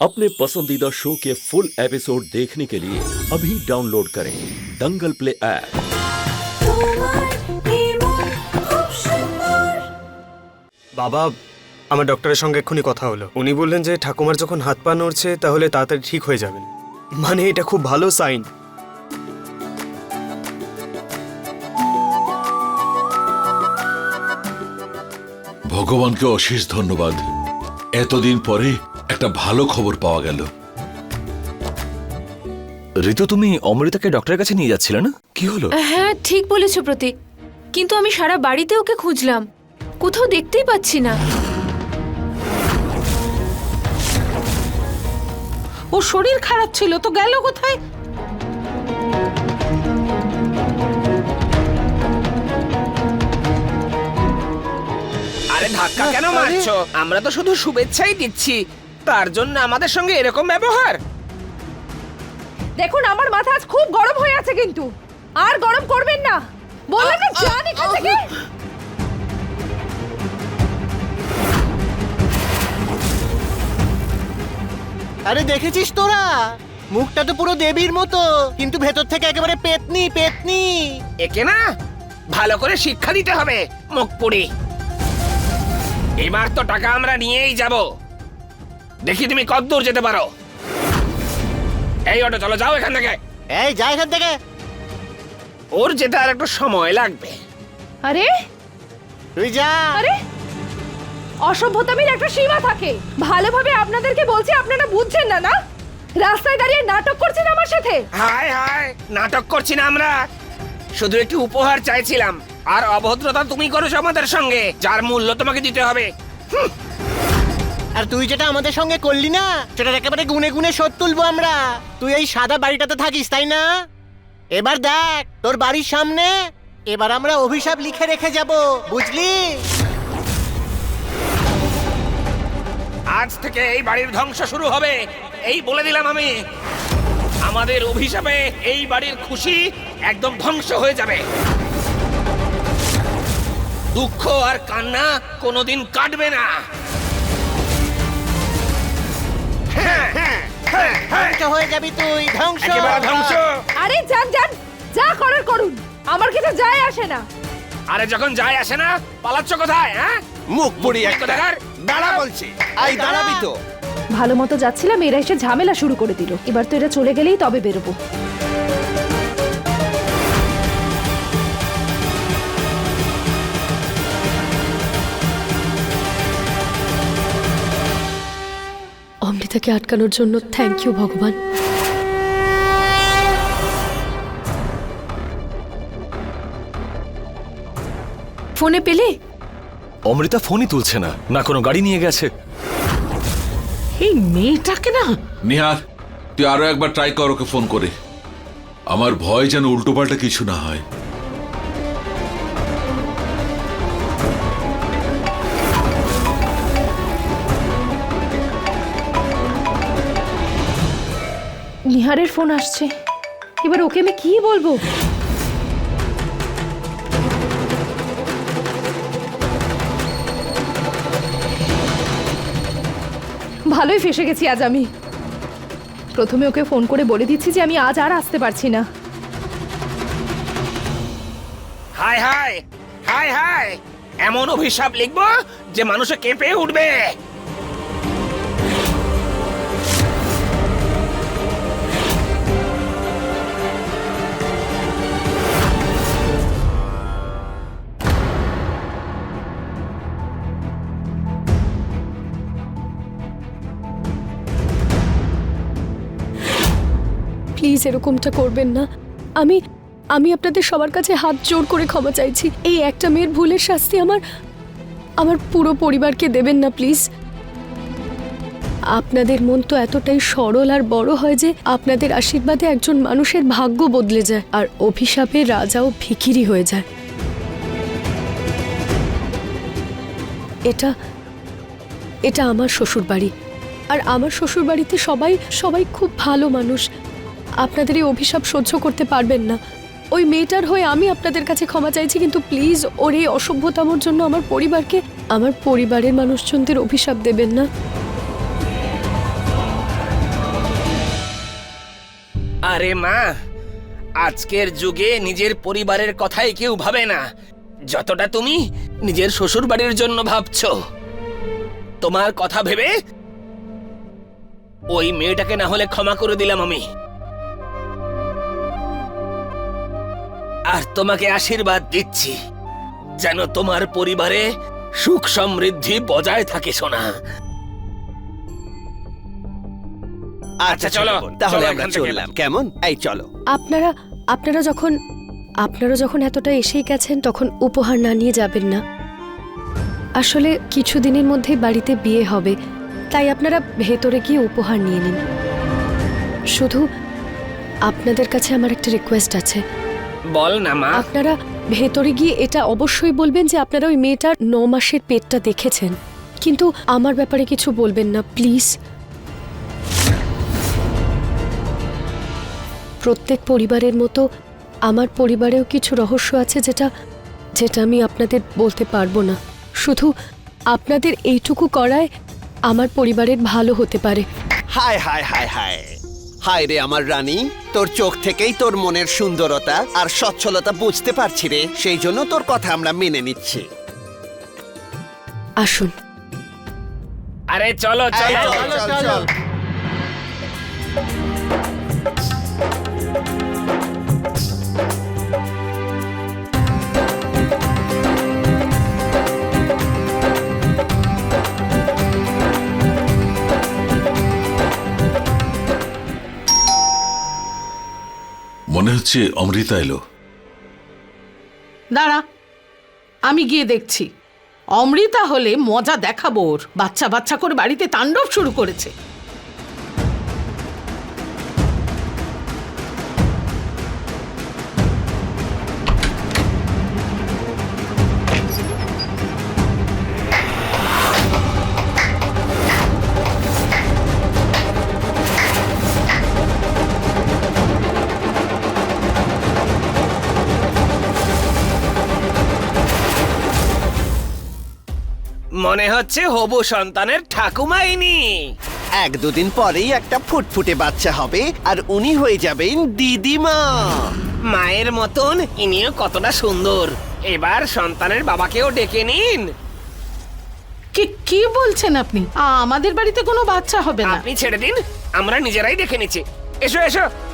अपने पसंदीदा शो के फुल एपिसोड देखने के लिए अभी डाउनलोड करें दंगल प्ले ऐप তোমার নির্মল খুব সুন্দর বাবা আমার ডক্টরের সঙ্গে এক্ষুনি কথা হলো উনি বললেন যে ঠাকুমার যখন হাত পা নড়ছে তাহলে তাড়াতাড়ি ঠিক হয়ে যাবেন মানে এটা খুব ভালো সাইন ভগবানকে অশেষ ধন্যবাদ এতদিন পরে একটা ভালো খবর পাওয়া গেল। ঋতু তুমি অমৃতাকে ডক্টরের কাছে নিয়ে যাচ্ছিলে না? কি হলো? হ্যাঁ ঠিক বলেছ প্রতীক। কিন্তু আমি সারা বাড়িতে ওকে খুঁজলাম। কোথাও দেখতেই পাচ্ছি না। ও শরীর খারাপ ছিল তো গেল কোথায়? আরে ধাক্কা কেন মারছো? আমরা তো শুধু শুভেচ্ছাই দিচ্ছি। তার জন্য আমাদের সঙ্গে এরকম ব্যবহার। দেখুন আমার মাথা আজ খুব গরম হয়ে আছে কিন্তু। আর গরম করবেন না। বললেন না যান এখান থেকে? আরে দেখেছিস তোরা? মুখটা তো পুরো দেবীর মতো কিন্তু ভেতর থেকে একেবারে পেতনি পেতনি। একে না? ভালো করে শিক্ষা দিতে হবে মুখ পুড়ি। এবার তো টাকা আমরা নিয়েই যাব। দেখি তুমি কতদূর যেতে পারো। এই অটো চলো যাও এখান থেকে। এই যা এখান থেকে। ওর যেতে আর একটু সময় লাগবে। আরে তুই যা। আরে অসভ্যতামির একটা সীমা থাকে। ভালোভাবে আপনাদেরকে বলছি আপনারা বুঝছেন না না? রাস্তায় দাঁড়িয়ে নাটক করছেন আমার সাথে? হায় হায় নাটক করছি না আমরা। শুধু একটু উপহার চাইছিলাম আর অভদ্রতা তুমি করেছ আমাদের সঙ্গে যার মূল্য তোমাকে দিতে হবে। আর তুই যেটা আমাদের সঙ্গে করলি না, সেটার একেবারে গুনে গুনে শোধ তুলবো আমরা। তুই এই সাদা বাড়িটাতে থাকিস, তাই না? এবার দেখ, তোর বাড়ির সামনে এবার আমরা অভিশাপ লিখে রেখে যাব, বুঝলি? আজ থেকে এই বাড়ির ধ্বংস শুরু হবে, এই বলে দিলাম আমি। আমাদের অভিশাপে এই বাড়ির খুশি একদম ধ্বংস হয়ে যাবে। দুঃখ আর কান্না কোনোদিন কাটবে না। ধ্বংস হয়ে যাবি তুই ধ্বংস। একেবারে ধ্বংস। আরে যান যান। যা করার করুন। আমার কিছু যায় আসে না। আরে যখন যায় আসে না পালাচ্ছ কোথায় হ্যাঁ? মুখ পুড়ি এক দেখার। দাঁড়া বলছি। আই দাঁড়াবি তো। ভালো মতো যাচ্ছিলাম এরা এসে ঝামেলা শুরু করে দিল। এবার তো এরা চলে গেলেই তবে বেরোবো। অমৃতাকে আটকানোর জন্য থ্যাংক ইউ ভগবান। ফোনে পেলে? অমৃতা ফোনই তুলছে না না কোনো গাড়ি নিয়ে গেছে। এই মেয়েটাকে না। নিহার তুই আরও একবার ট্রাই কর ওকে ফোন করে। আমার ভয় যেন উল্টোপাল্টা কিছু না হয়। নিহারের ফোন আসছে। এবার ওকে আমি কি বলব? ভালোই ফেসে গেছি আজ আমি। প্রথমে ওকে ফোন করে বলে দিচ্ছি যে আমি আজ আর আসতে পারছি না। হায় হায় হায় হায় এমন অভিশাপ লিখব যে মানুষে কেঁপে উঠবে। প্লিজ এরকমটা করবেন না। আমি আমি আপনাদের সবার কাছে হাত জোর করে ক্ষমা চাইছি। এই একটা মেয়ের ভুলের শাস্তি আমার আমার পুরো পরিবারকে দেবেন না প্লিজ। আপনাদের মন তো এতটাই সরল আর বড় হয় যে আপনাদের আশীর্বাদে একজন মানুষের ভাগ্য বদলে যায় আর অভিশাপে রাজাও ভিখিরি হয়ে যায়। এটা এটা আমার শ্বশুর বাড়ি আর আমার শ্বশুর বাড়িতে সবাই সবাই খুব ভালো মানুষ। আপনাদের এই অভিশাপ সহ্য করতে পারবেন না। ওই মেয়েটার হয়ে আমি আপনাদের কাছে ক্ষমা চাইছি, কিন্তু প্লিজ ওর এই অসভ্যতামর জন্য আমার পরিবারকে, আমার পরিবারের মানুষজনদের অভিশাপ দেবেন না। আরে মা, আজকের যুগে নিজের পরিবারের কথাই কেউ ভাবে না। যতটা তুমি নিজের শ্বশুর বাড়ির জন্য ভাবছ। তোমার কথা ভেবে ওই মেয়েটাকে না হলে ক্ষমা করে দিলাম আমি। আর তোমাকে আশীর্বাদ দিচ্ছি। যেন তোমার পরিবারে সুখ সমৃদ্ধি বজায় থাকে সোনা। আচ্ছা চলো তাহলে আমরা চললাম। কেমন? এই চলো। আপনারা আপনারা যখন আপনারা যখন এতটা এসেই গেছেন তখন উপহার না নিয়ে যাবেন না। আসলে কিছু দিনের মধ্যেই বাড়িতে বিয়ে হবে তাই আপনারা ভেতরে গিয়ে উপহার নিয়ে নিন। শুধু আপনাদের কাছে আমার একটা রিকোয়েস্ট আছে। বল না মা। আপনারা ভেতরে গিয়ে এটা অবশ্যই বলবেন যে আপনারা ওই মেয়েটার ন মাসের পেটটা দেখেছেন। কিন্তু আমার ব্যাপারে কিছু বলবেন না প্লিজ। প্রত্যেক পরিবারের মতো আমার পরিবারেও কিছু রহস্য আছে যেটা যেটা আমি আপনাদের বলতে পারব না। শুধু আপনাদের এইটুকু করায় আমার পরিবারের ভালো হতে পারে। হায় হায় হায় হায়। হায় রে আমার রানী তোর চোখ থেকেই তোর মনের সুন্দরতা আর সচ্ছলতা বুঝতে পারছি রে সেই জন্য তোর কথা আমরা মেনে নিচ্ছি। আসুন। আরে চলো চলো। চলো চল, চল, মনে হচ্ছে অমৃতা এলো। দাঁড়া, আমি গিয়ে দেখছি। অমৃতা হলে মজা দেখাবো ওর। বাচ্চা বাচ্চা করে বাড়িতে তাণ্ডব শুরু করেছে। মনে হচ্ছে হবু সন্তানের ঠাকুমাইনি। এক দুদিন পরেই একটা ফুটফুটে বাচ্চা হবে আর উনি হয়ে যাবেন দিদিমা। মায়ের মতন ইনিও কতটা সুন্দর। এবার সন্তানের বাবাকেও ডেকে নিন। কি কি বলছেন আপনি? আ, আমাদের বাড়িতে কোনো বাচ্চা হবে না। আপনি ছেড়ে দিন আমরা নিজেরাই দেখে নিচ্ছি। এসো এসো।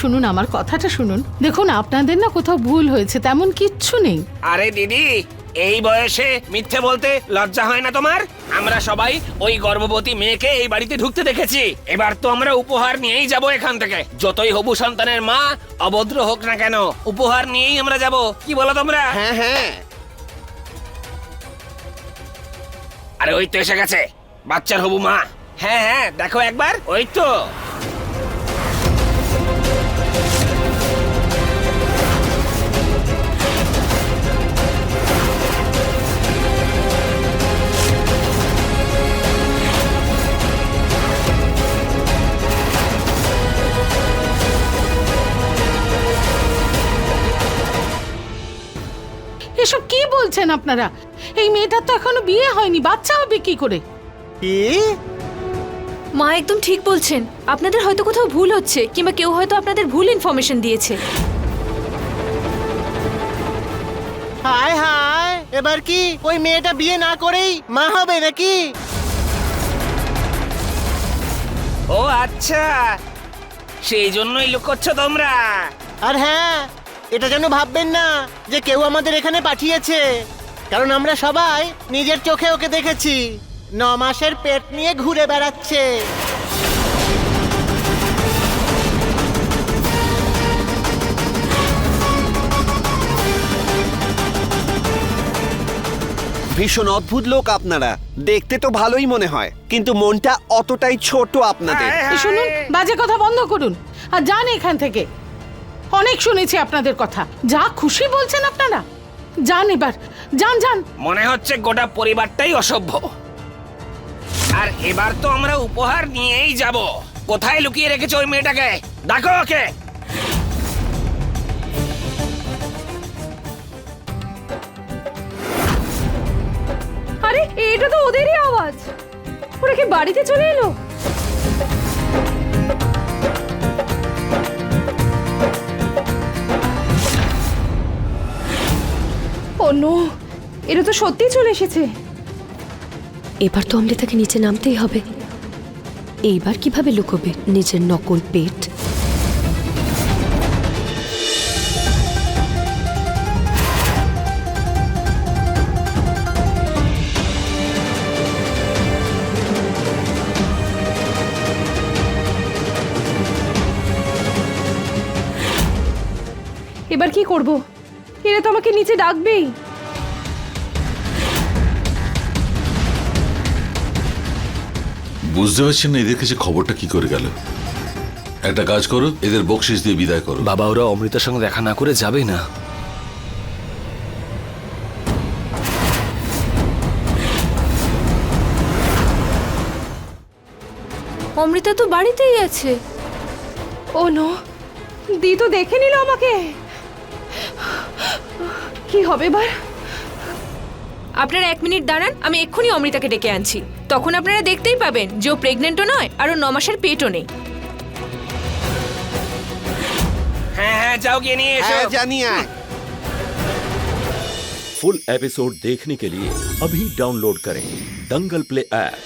শুনুন আমার কথাটা শুনুন। দেখুন আপনাদের না কোথাও ভুল হয়েছে তেমন কিচ্ছু নেই। আরে দিদি এই বয়সে মিথ্যে বলতে লজ্জা হয় না তোমার? আমরা সবাই ওই গর্ভবতী মেয়েকে এই বাড়িতে ঢুকতে দেখেছি। এবার তো আমরা উপহার নিয়েই যাব এখান থেকে। যতই হবু সন্তানের মা অভদ্র হোক না কেন উপহার নিয়েই আমরা যাব। কি বলো তোমরা? হ্যাঁ হ্যাঁ। আরে ওই তো এসে গেছে বাচ্চার হবু মা। হ্যাঁ হ্যাঁ দেখো একবার। ওই তো। এসব কি বলছেন আপনারা? এই মেয়েটার তো এখনও বিয়ে হয়নি বাচ্চা হবে কি করে। কি? মা একদম ঠিক বলছেন। আপনাদের হয়তো কোথাও ভুল হচ্ছে কিংবা কেউ হয়তো আপনাদের ভুল ইনফরমেশন দিয়েছে। হায় হায় এবার কি? ওই মেয়েটা বিয়ে না করেই মা হবে নাকি? ও আচ্ছা সেই জন্যই লুকোচ্ছ তোমরা। আর হ্যাঁ এটা যেন ভাববেন না যে কেউ আমাদের এখানে পাঠিয়েছে। কারণ আমরা সবাই নিজের চোখে ওকে দেখেছি। ন মাসের পেট নিয়ে ঘুরে বেড়াচ্ছে। ভীষণ অদ্ভুত লোক আপনারা। দেখতে তো ভালোই মনে হয় কিন্তু মনটা অতটাই ছোট আপনাদের। এই শুনুন বাজে কথা বন্ধ করুন। আর যান এখান থেকে। অনেক শুনেছি আপনাদের কথা। যা খুশি বলছেন আপনারা। যান এবার যান যান। মনে হচ্ছে গোটা পরিবারটাই অসভ্য। আর এবার তো আমরা উপহার নিয়েই যাব। কোথায় লুকিয়ে রেখেছো ওই মেয়েটাকে? ডাকো ওকে। আরে এটা তো ওদেরই আওয়াজ। ওরা কি বাড়িতে চলে এলো? নো এটা তো সত্যিই চলে এসেছে। এবার তো অমৃতাকে নিচে নামতেই হবে। এইবার কীভাবে লুকোবে নিজের নকল পেট? এবার কি করব? এরা তো আমাকে নিচে ডাকবেই। বুঝতে পারছেন না এদের কাছে খবরটা কি করে গেল। একটা কাজ করো এদের বকশিস দিয়ে বিদায় করো। বাবা ওরা অমৃতার সঙ্গে দেখা না করে যাবে না। অমৃতা তো বাড়িতেই আছে। ও নো দি তো দেখে নিল আমাকে। কি হবে এবার আপনারা এক মিনিট দাঁড়ান আমি এক্ষুনি অমৃতাকে ডেকে আনছি তখন আপনারা দেখতেই পাবেন যে ও প্রেগনেন্টও নয় আর ও ন মাসের পেটও নেই হ্যাঁ হ্যাঁ যাও গিয়ে নিয়ে এসো হ্যাঁ জানি আয়। फुल एपिसोड देखने के लिए अभी डाउनलोड करें दंगल प्ले ऐप